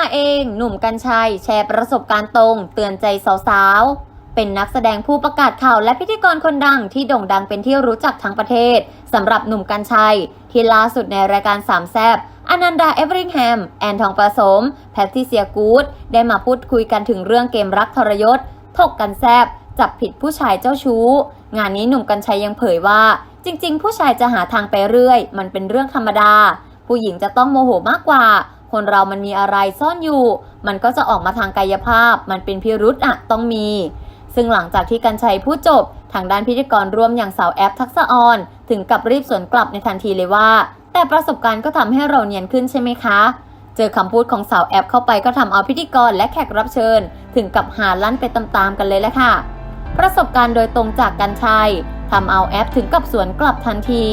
มาเอง หนุ่มกัญชัย แชร์ประสบการณ์ตรง เตือนใจสาวๆ เป็นนักแสดงผู้ประกาศข่าวและพิธีกรคนดังที่โด่งดังเป็นที่รู้จักทั้งประเทศสำหรับหนุ่มกัญชัย ที่ล่าสุดในรายการสามแซบอนันดาเอเวอริงแฮม แอนทองประสม แพทติเซียกูดได้มาพูดคุยกันถึงเรื่องเกมรักทรยศ ถกกันแซบจับผิดผู้ชายเจ้าชู้ งานนี้หนุ่มกัญชัยยังเผยว่า จริง ๆ ผู้ชายจะหาทางไปเรื่อย มันเป็นเรื่องธรรมดา ผู้หญิงจะต้องโมโหมากกว่า คนเรามันมีอะไรซ่อนอยู่ มันก็จะออกมาทางกายภาพ มันเป็นพิรุษอะต้องมี ซึ่งหลังจากที่กัญชัยพูดจบ ทางด้านพิธีกรร่วมอย่างสาวแอปทักษะออน ถึงกับรีบสวนกลับในทันทีเลยว่า แต่ประสบการณ์ก็ทำให้เราเนียนขึ้นใช่ไหมคะ เจอคำพูดของสาวแอปเข้าไปก็ทำเอาพิธีกรและแขกรับเชิญ ถึงกับหาลั่นไปตามๆกันเลยแหละค่ะ ประสบการณ์โดยตรงจากกัญชัยทำเอาแอปถึงกับสวนกลับทันที